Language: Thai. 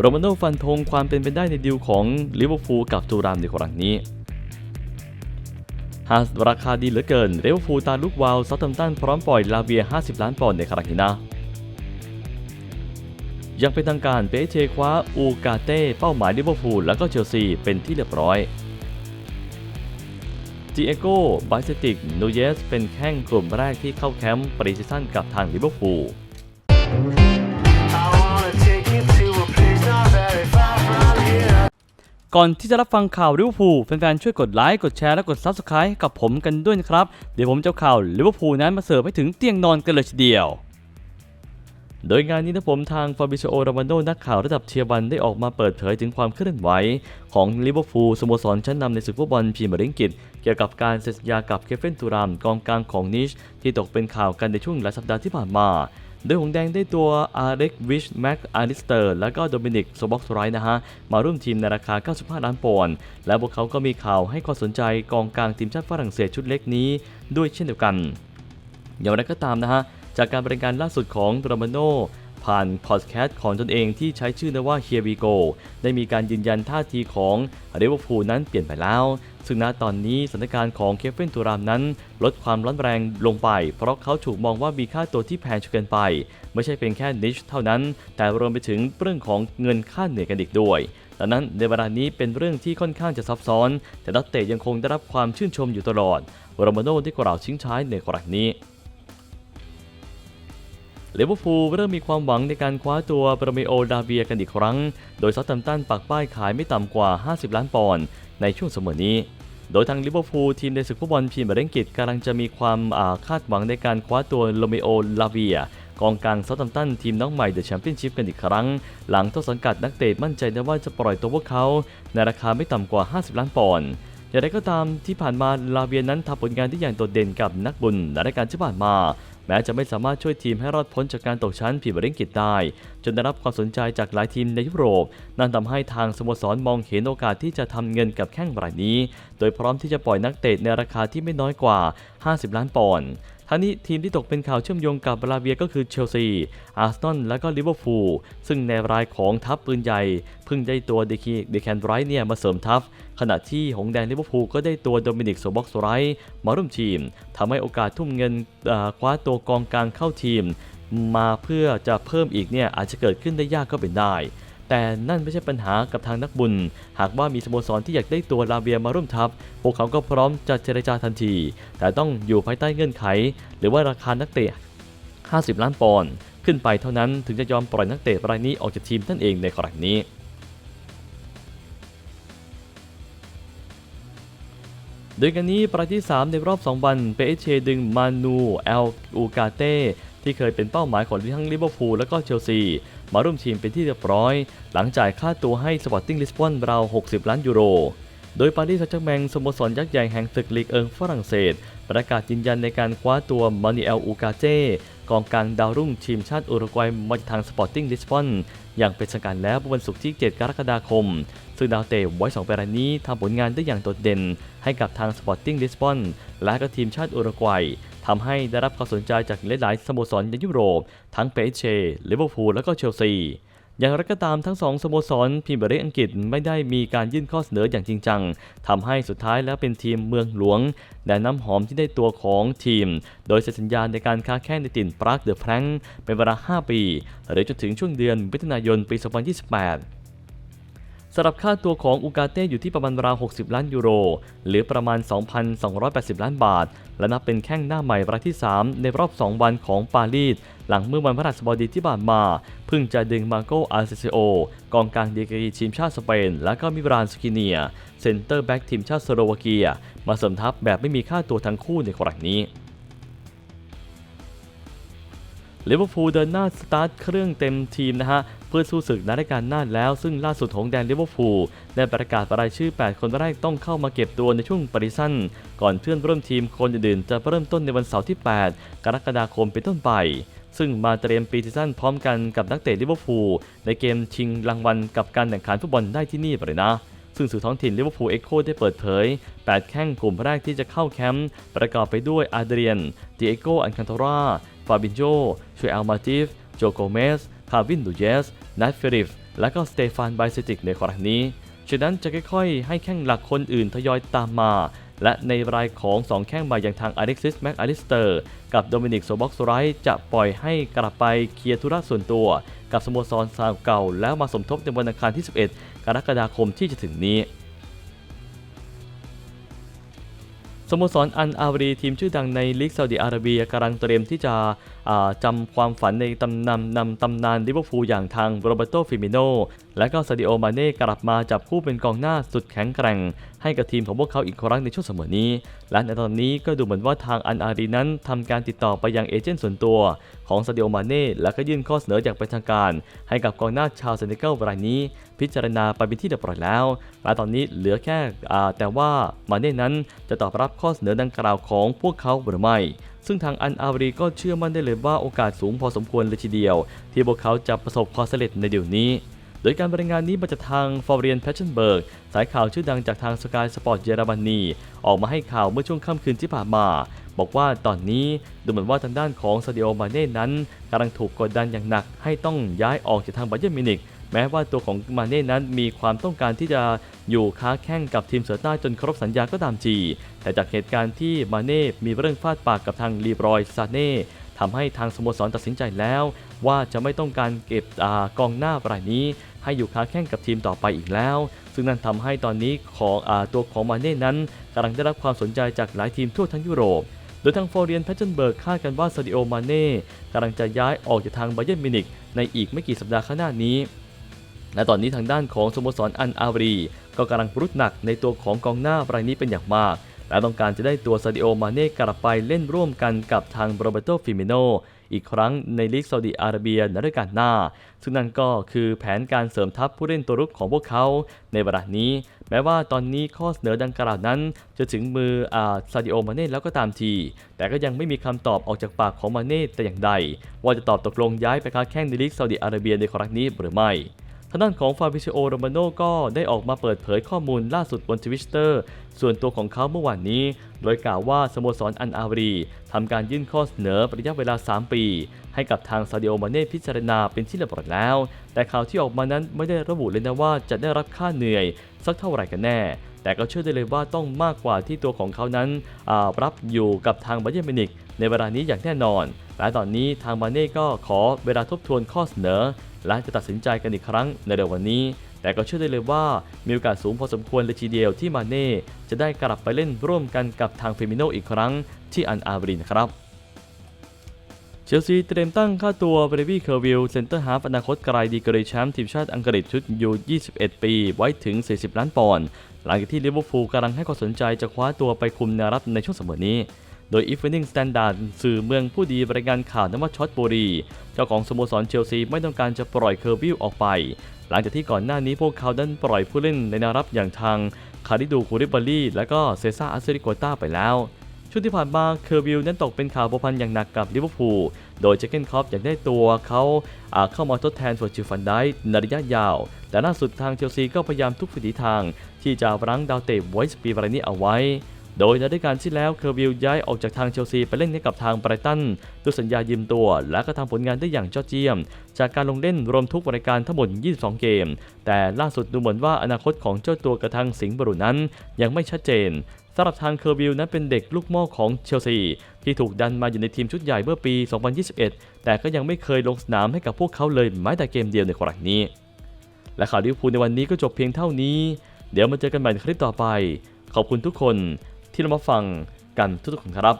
โรมาโน่ฟันธงความเป็นไปได้ในดีลของลิเวอร์พูลกับตูรามในครั้งนี้หากราคาดีเหลือเกินลิเวอร์พูลตาลุกวาวซัตตัมตันพร้อมปล่อยลาเวีย 50 ล้านปอนด์ในครั้งนี้นะยังเป็นทางการเปเชคว้าอูกาเต้เป้าหมายลิเวอร์พูลแล้วก็เชลซีเป็นที่เรียบร้อยจีเอโกบาเซติกนูเยสเป็นแข้งกลุ่มแรกที่เข้าแคมป์ปรีซีซั่นกับทางลิเวอร์พูล ก่อนที่จะรับฟังข่าวลิเวอร์พูลแฟนๆช่วยกดไลค์กดแชร์และกด Subscribe กับผมกันด้วยนะครับ เดี๋ยวผมจะข่าวลิเวอร์พูลนั้นมาเสิร์ฟให้ถึงเตียงนอนกันเลยทีเดียว โดยงานนี้นะผมทางฟาบิโชโอรามานโดนักข่าวระดับเทียร์วันได้ออกมาเปิดเผยถึงความเคลื่อนไหวของลิเวอร์พูลสโมสรชั้นนำในศึกฟุตบอลพรีเมียร์ลีกอังกฤษเกี่ยวกับการเซ็นสัญญากับเคฟเฟนตูรามกองกลางของนิชที่ตกเป็นข่าวกันในช่วงหลายสัปดาห์ที่ผ่านมา โดยหงแดงได้ตัวอาเร็กวิชแม็กอาริสเตอร์และก็โดมินิกโซบ็อกสไรนะฮะ มาร่วมทีมในราคา 95 ล้านปอนด์และพวกเขาก็มีข่าวให้ความสนใจกองกลางทีมชาติฝรั่งเศสชุดเล็กนี้ ด้วยเช่นเดียวกัน อย่างไรก็ตามนะฮะ จากการบริการล่าสุดของโรมาโน ผ่านพอดแคสต์ของตนเองที่ใช้ชื่อนว่า Here We Go ได้มีการยืนยันท่าทีของเรเวอร์พูลนั้นเปลี่ยนไปแล้ว ซึ่งณตอนนี้สถานการณ์ของเคฟเฟนตูรามนั้น ลดความร้อนแรงลงไป เพราะเขาถูกมองว่ามีค่าตัวที่แพงจนเกินไป ไม่ใช่เป็นแค่นิชเท่านั้น แต่รวมไปถึงเรื่องของเงินค่าเหนื่อยกันอีกด้วยดังนั้นในเวลานี้เป็นเรื่องที่ค่อนข้างจะซับซ้อน แต่นักเตะยังคงได้รับความชื่นชมอยู่ตลอดโรมาโน่ได้กล่าวชิงช้ายในกรณีนี้ ลิเวอร์พูลเริ่มมีความหวังในการคว้าตัวโรเมโอดาเวียกันอีกครั้ง โดยซัตตัมตันปักป้ายขายไม่ต่ำกว่า 50 ล้านปอนด์ในช่วงเสมอนี้ โดยทางลิเวอร์พูลทีมในศึกฟุตบอลพรีเมียร์ลีกอังกฤษกำลังจะมีความาคาดหวังในการคว้าตัวโรเมโอลาเวียกองกลางซัตตัมตันทีมน้องใหม่เดอะแชมเปี้ยนชิพกันอีกครั้ง หลังต้นสังกัดนักเตะมั่นใจได้ว่าจะปล่อยตัวพวกเขา ในราคาไม่ต่ำกว่า 50 ล้านปอนด์อย่างไรก็ตามที่ผ่านมาลาเวียนั้นทำผลงานได้อย่างโดดเด่นกับนักบุญในรายการที่ผ่านมา แม้จะไม่สามารถช่วยทีมให้รอดพ้นจากการตกชั้นพรีเมียร์ลีกอังกิตได้ จนได้รับความสนใจจากหลายทีมในยุโรป นั่นทำให้ทางสโมสรมองเห็นโอกาสที่จะทำเงินกับแข้งรายนี้ โดยพร้อมที่จะปล่อยนักเตะในราคาที่ไม่น้อยกว่า 50 ล้านปอนด์ ทั้งนี้ทีมที่ตกเป็นข่าวเชื่อมโยงกับบราเวียก็คือเชลซี อาร์เซนอล และก็ลิเวอร์พูล ซึ่งในรายของทัพปืนใหญ่ เพิ่งได้ตัวเดคีเดแคนไรท์เนี่ยมาเสริมทัพ ขณะที่หงแดงลิเวอร์พูลก็ได้ตัวโดมินิกโซบ็อกสไรท์มาร่วมทีมทำให้โอกาสทุ่มเงินคว้าตัวกองกลางเข้าทีม มาเพื่อจะเพิ่มอีกเนี่ยอาจจะเกิดขึ้นได้ยากก็เป็นได้ แต่นั่นไม่ใช่ปัญหากับทางนักบุญ หากว่ามีสโมสรที่อยากได้ตัวลาเบียมาร่วมทัพ พวกเขาก็พร้อมจะเจรจาทันที แต่ต้องอยู่ภายใต้เงื่อนไข หรือว่าราคานักเตะ 50 ล้านปอนด์ขึ้นไปเท่านั้นถึงจะยอมปล่อยนักเตะรายนี้ออกจากทีมนั่นเองในกรณีนี้โดยกันนี้ประที่ 3 ในรอบ 2 วันเปเชดึงมานูเอลอูกาเต้ ที่เคยเป็นเป้าหมายของทั้งลิเวอร์พูลและก็เชลซี มาร่วมทีมเป็นที่เรียบร้อย หลังจ่ายค่าตัวให้สปอร์ติ้งลิสบอนราว 60 ล้านยูโร โดยปารีสแซงต์แชร์แมงสโมสรยักษ์ใหญ่แห่งศึกลีกเอิงฝรั่งเศส ประกาศยืนยันในการคว้าตัวมานิเอลอูกาเต้กองกลางดาวรุ่งทีมชาติอุรุกวัยมาจากทางสปอร์ติ้งลิสบอนอย่างเป็นทางการแล้วเมื่อวันศุกร์ที่ 7 กรกฎาคม ซึ่งดาวเตะไว้สองรายนี้ทำผลงานได้อย่างโดดเด่น ให้กับทางสปอร์ติ้งลิสบอนและก็ทีมชาติอุรุกวัย ทำให้ได้รับความสนใจจากหลายๆสโมสรในยุโรป ทั้งเปเชลิเวอร์พูลและก็เชลซีอย่างไรก็ตามทั้งสองสโมสรพรีเมียร์อังกฤษไม่ได้มีการยื่นข้อเสนออย่างจริงจังทำให้สุดท้ายแล้วเป็นทีมเมืองหลวงและน้ำหอมที่ได้ตัวของทีม โดยเซ็นสัญญาในการค้าแข่งในติ่นปรากเดอะแพรงเป็นเวลา 5 ปี หรือจนถึงช่วงเดือนมิถุนายนปี 2028 สำหรับค่าตัวของอูกาเต้อยู่ที่ประมาณราว 60 ล้านยูโร หรือประมาณ 2,280 ล้านบาท และนับเป็นแข้งหน้าใหม่รายที่ 3 ในรอบ 2 วันของปารีส หลังเมื่อวันพฤหัสบดีที่ผ่านมา เพิ่งจะดึงมาโกอาร์เซโอกองกลางดีกรีทีมชาติสเปน และก็มิบรานสกิเนีย เซนเตอร์แบ็กทีมชาติสโลวาเกีย มาเสริมทัพแบบไม่มีค่าตัวทั้งคู่ในครั้งนี้ ลิเวอร์พูลเดินหน้าสตาร์ทเครื่องเต็มทีมนะฮะเพื่อสู้ศึกนรายการหน้าแล้ว ซึ่งล่าสุดของแดนลิเวอร์พูลได้ประกาศรายชื่อ 8 คนแรกต้องเข้ามาเก็บตัวในช่วงปริสั้นก่อนเพื่อนร่วมทีมคนอื่นๆจะเริ่มต้นในวันเสาร์ที่ 8 กรกฎาคมเป็นต้นไป ซึ่งมาเตรียมปีซีซั่นพร้อมกันกับนักเตะลิเวอร์พูลในเกมชิงรางวัลกับการแข่งขันฟุตบอลได้ที่นี่ไปเลยนะซึ่งสื่อท้องถิ่นลิเวอร์พูลเอ็กโคได้เปิดเผย 8 แข้งกลุ่มแรกที่จะเข้าแคมป์ประกอบไปด้วยอาเดรียนดิเอโกอันคันโตรา ฟาบินโจชูเอลมาติฟ โจโกเมส คาวินดูเยส นัทเฟริฟ และก็สเตฟานไบเซติกในครั้งนี้ ฉะนั้นจะค่อยๆ ให้แข้งหลักคนอื่นทยอยตามมา และในรายของ 2 แข้งใหม่อย่างทางอเล็กซิส แม็กอลิสเตอร์ กับโดมินิก โซบ็อกสไรจะปล่อยให้กลับไปเคลียร์ธุระส่วนตัว กับสโมสรซาวเก่า แล้วมาสมทบในวันอังคารที่ 11 กรกฎาคมที่จะถึงนี้ สโมสรอันอาวรีทีมชื่อดังในลีกซาอุดิอาระเบียกำลังเตรียมที่จะจำความฝันในตำนานนำตำนานลิเวอร์พูลอย่างทางโรเบโตฟิมิโนและก็ซาดิโอมาเน่กลับมาจับคู่เป็นกองหน้าสุดแข็งแกร่งให้กับทีมของพวกเขาอีกครั้งในช่วงเสมอนี้ และในตอนนี้ก็ดูเหมือนว่าทางอันอารีนั้นทำการติดต่อไปยังเอเจนต์ส่วนตัว ของซาเดโอมาเน่และก็ยื่นข้อเสนออย่างเป็นทางการ ให้กับกองหน้าชาวเซเนกัลรายนี้ พิจารณาไปเป็นที่เรียบร้อยแล้ว และตอนนี้เหลือแค่แต่ว่ามาเน่นั้นจะตอบรับข้อเสนอดังกล่าวของพวกเขาหรือไม่ซึ่งทางอันอารีก็เชื่อมั่นได้เลยว่าโอกาสสูงพอสมควรเลยทีเดียว ที่พวกเขาจะประสบความสำเร็จในเดี๋ยวนี้ โดยการบรรยายงานนี้มาจากทางฟอร์เรียนแพชเชนเบิร์กสายข่าวชื่อดังจากทางสกายสปอร์ตเยอรมนีออกมาให้ข่าวเมื่อช่วงค่ำคืนที่ผ่านมา บอกว่าตอนนี้ดูเหมือนว่าทางด้านของซาดิโอมาเน่นั้นกำลังถูกกดดันอย่างหนัก ให้ต้องย้ายออกจากทางบาเยิร์นมิวนิกแม้ว่าตัวของมาเน่นั้นมีความต้องการที่จะอยู่ค้าแข่งกับทีมเสือใต้จนครบสัญญาก็ตามจีแต่จากเหตุการณ์ที่มาเน่มีเรื่องฟาดปากกับทางลีบรอยซาเน่ ทำให้ทางสโมสรตัดสินใจแล้ว ว่าจะไม่ต้องการเก็บอกองหน้ารายนี้ ให้อยู่ค้าแข่งกับทีมต่อไปอีกแล้ว ซึ่งนั่นทำให้ตอนนี้ของอตัวของมาเน่นั้นกำลังได้รับความสนใจจากหลายทีมทั่วทั้งยุโรป โดยทางฟอร์เรียนแพชเชนเบิร์กคาดกันว่าซาดิโอมาเน่กำลังจะย้ายออกจากทางไบเยนมินิกในอีกไม่กี่สัปดาห์ข้างหน้านี้และตอนนี้ทางด้านของสโมสรอันอารี ก็กำลังรุดหนักในตัวของกองหน้ารายนี้เป็นอย่างมาก และต้องการจะได้ตัวซาดิโอมาเน่กลับไปเล่นร่วมกันกับทางโรเบโตฟิมิโนอีกครั้งในลีกซาอุดิอาระเบียในฤดูกาลหน้า ซึ่งนั่นก็คือแผนการเสริมทัพผู้เล่นตัวรุกของพวกเขา ในเวลานี้ แม้ว่าตอนนี้ข้อเสนอดังกล่าวนั้น จะถึงมืออาซาดิโอมาเน่แล้วก็ตามที แต่ก็ยังไม่มีคำตอบออกจากปากของมาเน่แต่อย่างใด ว่าจะตอบตกลงย้ายไปค้าแข่งในลีกซาอุดิอาระเบียในครั้งนี้หรือไม่ ทางด้านของฟาบิซิโอโรมาโนก็ได้ออกมาเปิดเผยข้อมูลล่าสุดบนทวิตเตอร์ส่วนตัวของเขาเมื่อวานนี้ โดยกล่าวว่าสโมสรอันอารีทำการยื่นข้อเสนอระยะเวลา 3 ปี ให้กับทางซาดิโอมาเน่พิจารณาเป็นที่เรียบร้อยแล้ว แต่ข่าวที่ออกมานั้นไม่ได้ระบุเลยนะว่าจะได้รับค่าเหนื่อย สักเท่าไหร่กันแน่ แต่ก็เชื่อได้เลยว่าต้องมากกว่าที่ตัวของเขานั้นรับอยู่กับทางบาเยิร์นมินิกในเวลานี้อย่างแน่นอนและตอนนี้ทางมาเน่ก็ขอเวลาทบทวนข้อเสนอ และจะตัดสินใจกันอีกครั้งในเร็ววันนี้ แต่ก็เชื่อได้เลยว่ามีโอกาสสูงพอสมควรเลยทีเดียวที่มาเน่จะได้กลับไปเล่นร่วมกันกับทางเฟมิโนอีกครั้งที่อันอาบรินครับเชลซีเตรียมตั้งค่าตัวเบรวี่เคอร์วิลเซนเตอร์ฮาฟอนาคตไกลดีกรีแชมป์ทีมชาติอังกฤษชุดยู21 ปี ไว้ถึง 40 ล้านปอนด์หลังจากที่ลิเวอร์พูลกำลังให้ความสนใจจะคว้าตัวไปคุมแนวรับในช่วงเสมอนี้ โดย Evening Standard สื่อเมืองผู้ดีรายงานข่าวนว่าช็อตบุรี เจ้าของสโมสรเชลซีไม่ต้องการจะปล่อยเคอร์วิลออกไป หลังจากที่ก่อนหน้านี้พวกเขานั้นปล่อยผู้เล่นในนวรับอย่างทางคาริดูคูริบาลีและก็เซซ่าอัสริโกต้าไปแล้วช่วงที่ผ่านมาเคอร์วิลนั้นตกเป็นข่าวพัวพันอย่างหนักกับลิเวอร์พูล โดยเจเกนคอปอยากได้ตัวเขาอ่าเข้ามาทดแทนส่วนจิฟันได้ในระยะยาว แต่ล่าสุดทางเชลซีก็พยายามทุกวิถีทาง ที่จะรั้งดาวเตะไวส์ปีบรานี้เอาไว้ โดยในฤดูกาลที่แล้วเคอร์วิลย้ายออกจากทางเชลซีไปเล่นให้กับทางไบรตันด้วยสัญญายืมตัว และก็ทำผลงานได้อย่างยอดเยี่ยม จากการลงเล่นรวมทุกรายการทั้งหมด 22 เกม แต่ล่าสุดดูเหมือนว่าอนาคตของเจ้าตัวกระทังสิงห์บรุนั้น ยังไม่ชัดเจนสำหรับทางเคอร์วิลนั้นเป็นเด็กลูกม่อของเชลซี ที่ถูกดันมาอยู่ในทีมชุดใหญ่เมื่อปี 2021 แต่ก็ยังไม่เคยลงสนามให้กับพวกเขาเลยแม้แต่เกมเดียวในครั้งนี้ และข่าวลิเวอร์พูลในวันนี้ก็จบเพียงเท่านี้ เดี๋ยวมาเจอกันใหม่ในคลิปต่อไป ขอบคุณทุกคน ที่เรามาฟังกันทุกๆคนครับ